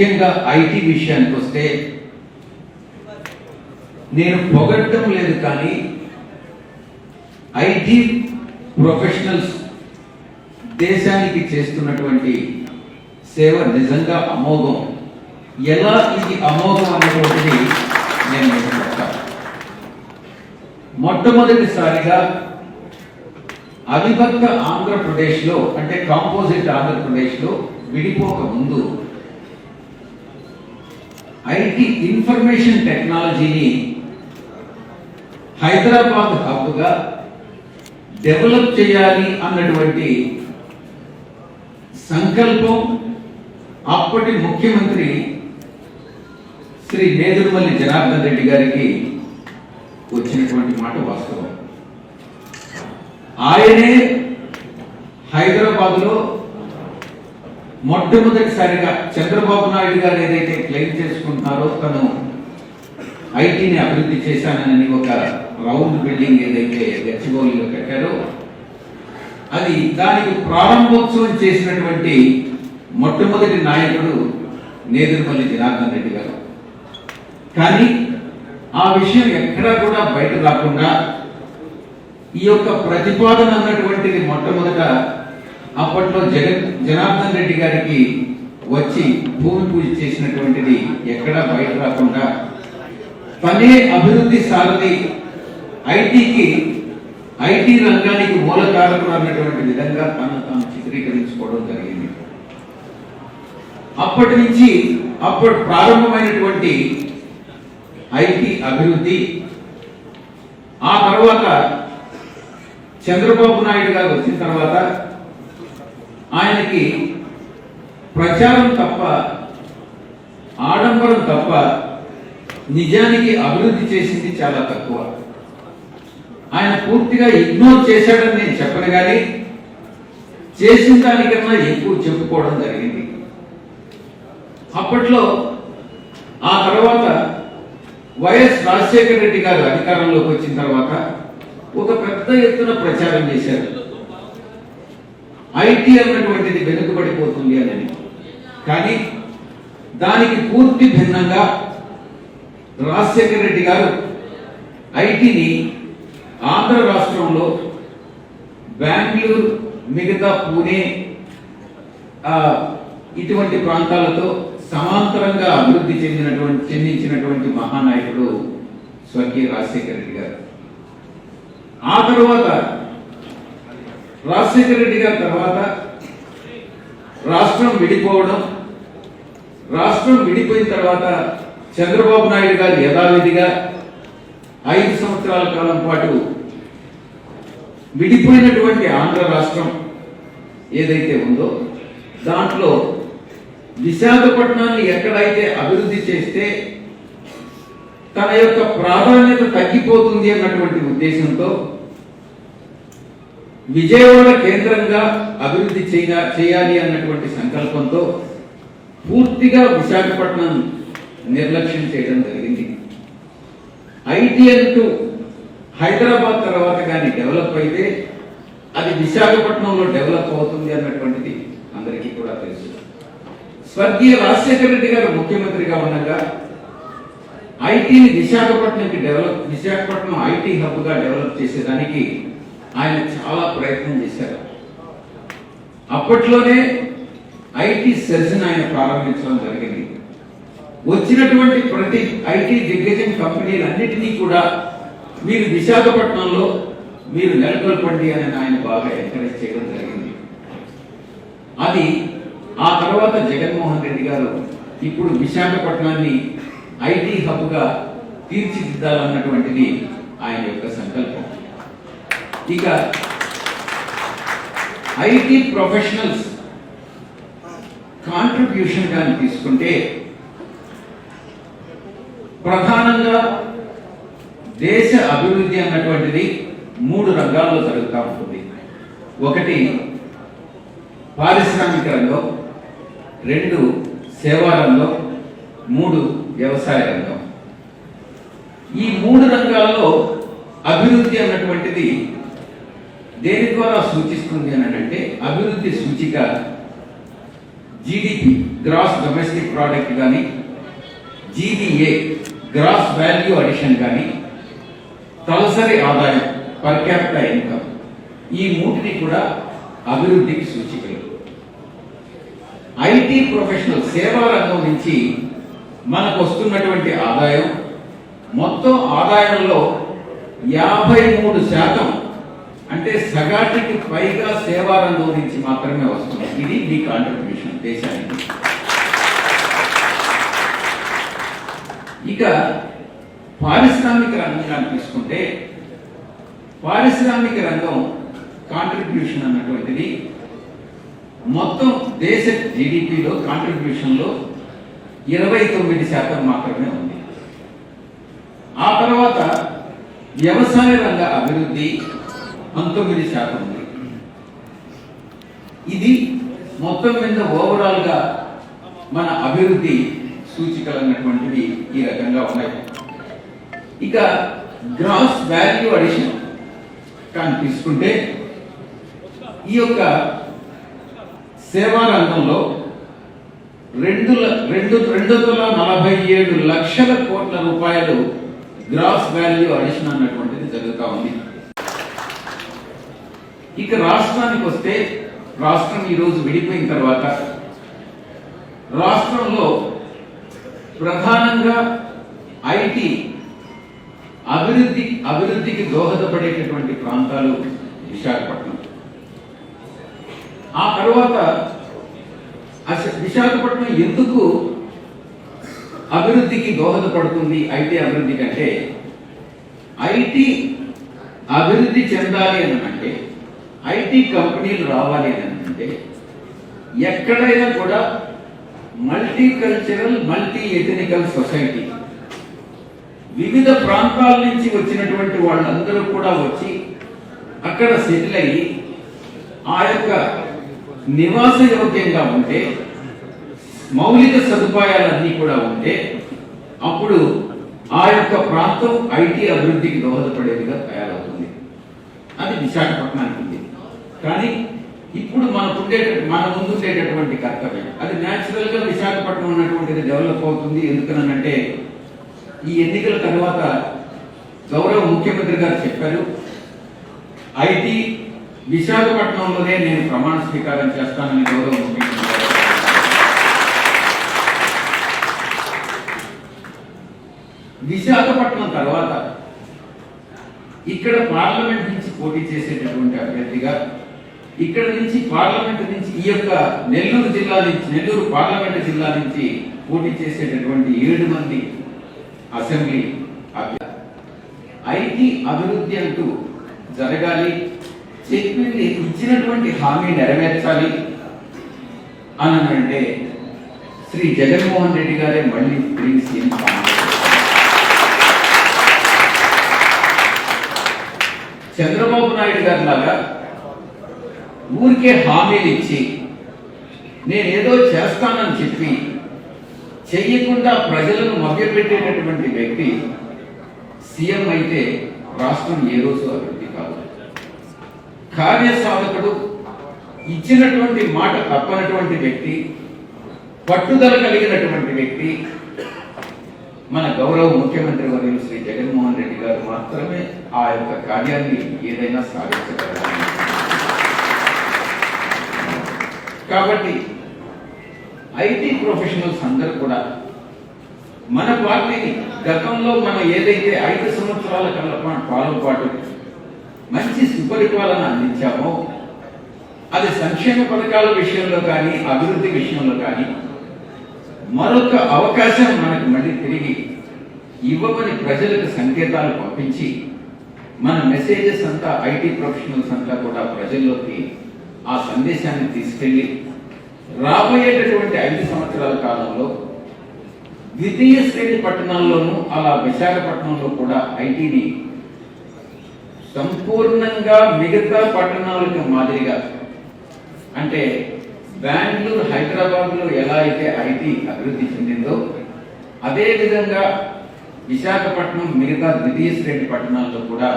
ముఖ్యంగా ఐటీ విషయానికి వస్తే నేను పొగడటం లేదు కానీ ఐటీ ప్రొఫెషనల్స్ దేశానికి చేస్తున్నటువంటి సేవ నిజంగా అమోఘం. ఎలా ఇది అమోఘం అనేటువంటిది నేను చెప్తాను. మొట్టమొదటిసారిగా అవిభక్త ఆంధ్రప్రదేశ్లో అంటే కాంపోజిట్ ఆంధ్రప్రదేశ్లో విడిపోక ముందు ఐటీ ఇన్ఫర్మేషన్ టెక్నాలజీని హైదరాబాద్ హబ్గా డెవలప్ చేయాలి అన్నటువంటి సంకల్పం అప్పటి ముఖ్యమంత్రి శ్రీ నేదురుమల్లి జనార్దన్ రెడ్డి గారికి వచ్చినటువంటి మాట వాస్తవం. ఆయనే హైదరాబాద్లో మొట్టమొదటిసారిగా చంద్రబాబు నాయుడు గారు ఏదైతే క్లెయిమ్ చేసుకున్నారు తను ఐటీని అభివృద్ధి చేశానని ఒక రౌండ్ బిల్డింగ్ ఏదైతే గచ్చిబౌలిలో కట్టారో అది దానికి ప్రారంభోత్సవం చేసినటువంటి మొట్టమొదటి నాయకుడు నేదురుమల్లి జనార్దన్ రెడ్డి గారు. కానీ ఆ విషయం ఎక్కడా కూడా బయట రాకుండా ఈ యొక్క ప్రతిపాదన అన్నటువంటిది మొట్టమొదట అప్పట్లో జగన్ జనార్దన్ రెడ్డి గారికి వచ్చి భూమి పూజ చేసినటువంటిది ఎక్కడా బయట రాకుండా పనే అభివృద్ధి సారథి ఐటీకి ఐటీ రంగానికి మూలకారకుడు అన్నటువంటి విధంగా తను తాను చిత్రీకరించుకోవడం జరిగింది. అప్పటి నుంచి అప్పుడు ప్రారంభమైనటువంటి ఐటీ అభివృద్ధి ఆ తర్వాత చంద్రబాబు నాయుడు గారు వచ్చిన తర్వాత ఆయనకి ప్రచారం తప్ప ఆడంబరం తప్ప నిజానికి అభివృద్ధి చేసింది చాలా తక్కువ. ఆయన పూర్తిగా ఇగ్నోర్ చేశాడని నేను చెప్పను కానీ చేసిన దానికన్నా ఎక్కువ చెప్పుకోవడం జరిగింది. అప్పట్లో ఆ తర్వాత వైఎస్ రాజశేఖర రెడ్డి గారు అధికారంలోకి వచ్చిన తర్వాత ఒక పెద్ద ఎత్తున ప్రచారం చేశారు. ఐటీ అన్నటువంటిది వెనుకబడిపోతుంది అని. కానీ దానికి పూర్తి భిన్నంగా రాజశేఖర రెడ్డి గారు ఐటీని ఆంధ్ర రాష్ట్రంలో బెంగళూరు మిగతా పూణే ఇటువంటి ప్రాంతాలతో సమాంతరంగా అభివృద్ధి చెందినటువంటి చెందించినటువంటి మహానాయకుడు స్వర్గీయ రాజశేఖర రెడ్డి గారు. ఆ తర్వాత రాజశేఖర రెడ్డి గారి తర్వాత రాష్ట్రం విడిపోవడం రాష్ట్రం విడిపోయిన తర్వాత చంద్రబాబు నాయుడు గారు యథావిధిగా ఐదు సంవత్సరాల కాలం పాటు విడిపోయినటువంటి ఆంధ్ర రాష్ట్రం ఏదైతే ఉందో దాంట్లో విశాఖపట్నాన్ని ఎక్కడైతే అభివృద్ధి చేస్తే తన యొక్క ప్రాధాన్యత తగ్గిపోతుంది అన్నటువంటి ఉద్దేశంతో విజయవాడ కేంద్రంగా అభివృద్ధి చేయ చేయాలి అన్నటువంటి సంకల్పంతో పూర్తిగా విశాఖపట్నం నిర్లక్ష్యం చేయడం జరిగింది. ఐటీ అంటూ హైదరాబాద్ తర్వాత కానీ డెవలప్ అయితే అది విశాఖపట్నంలో డెవలప్ అవుతుంది అన్నటువంటిది అందరికీ కూడా తెలుసు. స్వర్గీయ రాజశేఖర రెడ్డి గారు ముఖ్యమంత్రిగా ఉండగా ఐటీని విశాఖపట్నంకి డెవలప్ విశాఖపట్నం ఐటీ హబ్గా డెవలప్ చేసేదానికి ఆయన చాలా ప్రయత్నం చేశారు. అప్పట్లోనే ఐటీ సెల్స్ని ఆయన ప్రారంభించడం జరిగింది. వచ్చినటువంటి ప్రతి ఐటీ దిగ్గజం కంపెనీలన్నిటినీ కూడా మీరు విశాఖపట్నంలో మీరు నెలకొల్పండి అని ఆయన బాగా ఎంకరేజ్ చేయడం జరిగింది. అది ఆ తర్వాత జగన్మోహన్ రెడ్డి గారు ఇప్పుడు విశాఖపట్నాన్ని ఐటీ హబ్గా తీర్చిదిద్దాలన్నటువంటిది ఆయన యొక్క సంకల్పం. ఇక ఐటీ ప్రొఫెషనల్స్ కాంట్రిబ్యూషన్ కానీ తీసుకుంటే ప్రధానంగా దేశ అభివృద్ధి అన్నటువంటిది మూడు రంగాల్లో జరుగుతూ ఉంటుంది. ఒకటి పారిశ్రామిక రంగం రెండు సేవా రంగం మూడు వ్యవసాయ రంగం. ఈ మూడు రంగాల్లో అభివృద్ధి అన్నటువంటిది దేని ద్వారా సూచిస్తుంది అని అంటే అభివృద్ధి సూచిక జీడిపి గ్రాస్ డొమెస్టిక్ ప్రోడక్ట్ కానీ జీడిఏ గ్రాస్ వాల్యూ అడిషన్ కానీ తలసరి ఆదాయం పర్ క్యాపిటల్ ఇన్కమ్ ఈ మూటిని కూడా అభివృద్ధికి సూచికలు. ఐటీ ప్రొఫెషనల్ సేవా రంగం నుంచి మనకు వస్తున్నటువంటి ఆదాయం మొత్తం ఆదాయంలో యాభై మూడు శాతం అంటే సగాటికి పైగా సేవా గురించి నుంచి మాత్రమే వస్తుంది. ఇది మీ కాంట్రిబ్యూషన్ దేశానికి. ఇక పారిశ్రామిక రంగాన్ని తీసుకుంటే పారిశ్రామిక రంగం కాంట్రిబ్యూషన్ అన్నటువంటిది మొత్తం దేశ జీడిపిలో కాంట్రిబ్యూషన్లో ఇరవై తొమ్మిది శాతం మాత్రమే ఉంది. ఆ తర్వాత వ్యవసాయ రంగ అభివృద్ధి పంతొమ్మిది శాతం. ఉంది ఇది మొత్తం మీద ఓవరాల్గా మన అభివృద్ధి సూచికలు అన్నటువంటివి ఈ రకంగా ఉన్నాయి. ఇక గ్రాస్ వాల్యూ అడిషన్ కానీ తీసుకుంటే ఈ యొక్క సేవా రంగంలో రెండు రెండు రెండు వందల నలభై ఏడు లక్షల కోట్ల రూపాయలు గ్రాస్ వాల్యూ అడిషన్ అన్నటువంటిది జరుగుతూ ఉంది. ఇక రాష్ట్రానికి వస్తే రాష్ట్రం ఈరోజు విడిపోయిన తర్వాత రాష్ట్రంలో ప్రధానంగా ఐటీ అభివృద్ధి అభివృద్ధికి దోహదపడేటటువంటి ప్రాంతాలు విశాఖపట్నం. ఆ తర్వాత విశాఖపట్నం ఎందుకు అభివృద్ధికి దోహదపడుతుంది ఐటీ అభివృద్ధి కంటే? ఐటీ అభివృద్ధి చెందాలి అని అంటే ఐటీ కంపెనీలు రావాలి అని అంటే ఎక్కడైనా కూడా multi cultural multi ethnical society. వివిధ ప్రాంతాల నుంచి వచ్చినటువంటి వాళ్ళందరూ కూడా వచ్చి అక్కడ సెటిల్ అయ్యి ఆ యొక్క నివాస యోగ్యంగా ఉంటే మౌలిక సదుపాయాలన్నీ కూడా ఉంటే అప్పుడు ఆ యొక్క ప్రాంతం ఐటీ అభివృద్ధికి దోహదపడేదిగా తయారవుతుంది. అది విశాఖపట్నానికి. కానీ ఇప్పుడు మనకు ఉండే మన ముందు ఉండేటటువంటి కర్తవ్యం. అది న్యాచురల్గా విశాఖపట్నం ఉన్నటువంటిది డెవలప్ అవుతుంది. ఎందుకనంటే ఈ ఎన్నికల తర్వాత గౌరవ ముఖ్యమంత్రి గారు చెప్పారు ఐటీ విశాఖపట్నంలోనే నేను ప్రమాణ స్వీకారం చేస్తానని గౌరవ ముఖ్యమంత్రి విశాఖపట్నం తర్వాత ఇక్కడ పార్లమెంట్ నుంచి పోటీ చేసేటటువంటి అభ్యర్థిగా ఇక్కడ నుంచి పార్లమెంట్ నుంచి ఈ యొక్క నెల్లూరు జిల్లా నుంచి నెల్లూరు పార్లమెంట్ జిల్లా నుంచి పోటీ చేసేటటువంటి ఏడు మంది అసెంబ్లీ ఐటీ అభివృద్ధి అంటూ జరగాలి. చెప్పింది ఇచ్చినటువంటి హామీ నెరవేర్చాలి అని అంటే శ్రీ జగన్మోహన్ రెడ్డి గారే మళ్ళీ తిరిగి సీఎం చంద్రబాబు నాయుడు గారి లాగా ఊరికే హామీలు ఇచ్చి నేనేదో చేస్తానని చెప్పి చెయ్యకుండా ప్రజలను మభ్యపెట్టేటటువంటి వ్యక్తి సీఎం అయితే రాష్ట్రం ఏ రోజు అభివృద్ధి కాదు. కార్యసాధకుడు ఇచ్చినటువంటి మాట తప్పనటువంటి వ్యక్తి పట్టుదల కలిగినటువంటి వ్యక్తి మన గౌరవ ముఖ్యమంత్రి వర్యులు శ్రీ జగన్మోహన్ రెడ్డి గారు మాత్రమే ఆ యొక్క కార్యాన్ని ఏదైనా సాధించగలరు? కాబట్టి ఐటీ ప్రొఫెషనల్స్ అందరూ కూడా మన పార్టీని గతంలో మనం ఏదైతే ఐదు సంవత్సరాల కల పాలన పాటు మంచి సుపరిపాలన అందించామో అది సంక్షేమ పథకాల విషయంలో కానీ అభివృద్ధి విషయంలో కానీ మరొక అవకాశం మనకు మళ్ళీ తిరిగి ఇవ్వమని ప్రజలకు సంకేతాలు పంపించి మన మెసేజెస్ అంతా ఐటీ ప్రొఫెషనల్స్ అంతా కూడా ప్రజల్లోకి ఆ సందేశాన్ని తీసుకెళ్ళి రాబోయేటటువంటి ఐదు సంవత్సరాల కాలంలో ద్వితీయ శ్రేణి పట్టణాల్లోనూ అలా విశాఖపట్నంలో కూడా ఐటీని సంపూర్ణంగా మిగతా పట్టణాలకు మాదిరిగా అంటే బెంగళూరు హైదరాబాద్లో ఎలా అయితే ఐటీ అభివృద్ధి చెందిందో అదేవిధంగా విశాఖపట్నం మిగతా ద్వితీయ శ్రేణి పట్టణాల్లో కూడా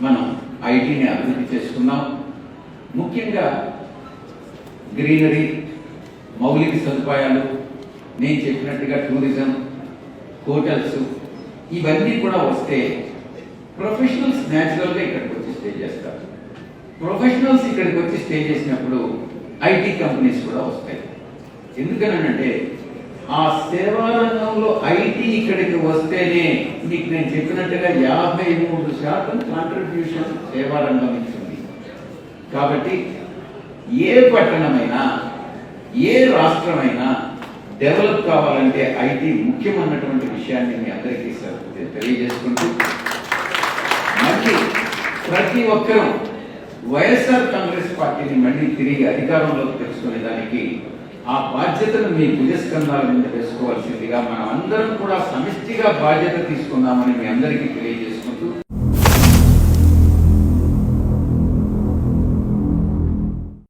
మనం ఐటీని అభివృద్ధి చేసుకున్నాం. ముఖ్యంగా గ్రీనరీ మౌలిక సదుపాయాలు నేను చెప్పినట్టుగా టూరిజం హోటల్స్ ఇవన్నీ కూడా వస్తే ప్రొఫెషనల్స్ న్యాచురల్గా ఇక్కడికి వచ్చి స్టే చేస్తారు. ప్రొఫెషనల్స్ ఇక్కడికి వచ్చి స్టే చేసినప్పుడు ఐటీ కంపెనీస్ కూడా వస్తాయి. ఎందుకనంటే ఆ సేవా రంగంలో ఐటీ ఇక్కడికి వస్తేనే మీకు నేను చెప్పినట్టుగా యాభై మూడు శాతం కాంట్రిబ్యూషన్ సేవా రంగం నుంచి కాబట్టి ఏ పట్టణమైనా ఏ రాష్ట్రమైనా డెవలప్ కావాలంటే ఐటీ ముఖ్యమన్నటువంటి విషయాన్ని మీ అందరికీ తెలియజేసుకుంటూ మళ్ళీ ప్రతి ఒక్కరూ వైఎస్ఆర్ కాంగ్రెస్ పార్టీని మళ్ళీ తిరిగి అధికారంలోకి తెలుసుకునేదానికి ఆ బాధ్యతను మీ భుజస్కంధాల మీద వేసుకోవాల్సిందిగా మనం అందరం కూడా సమిష్టిగా బాధ్యత తీసుకుందామని మీ అందరికీ తెలియజేస్తున్నాం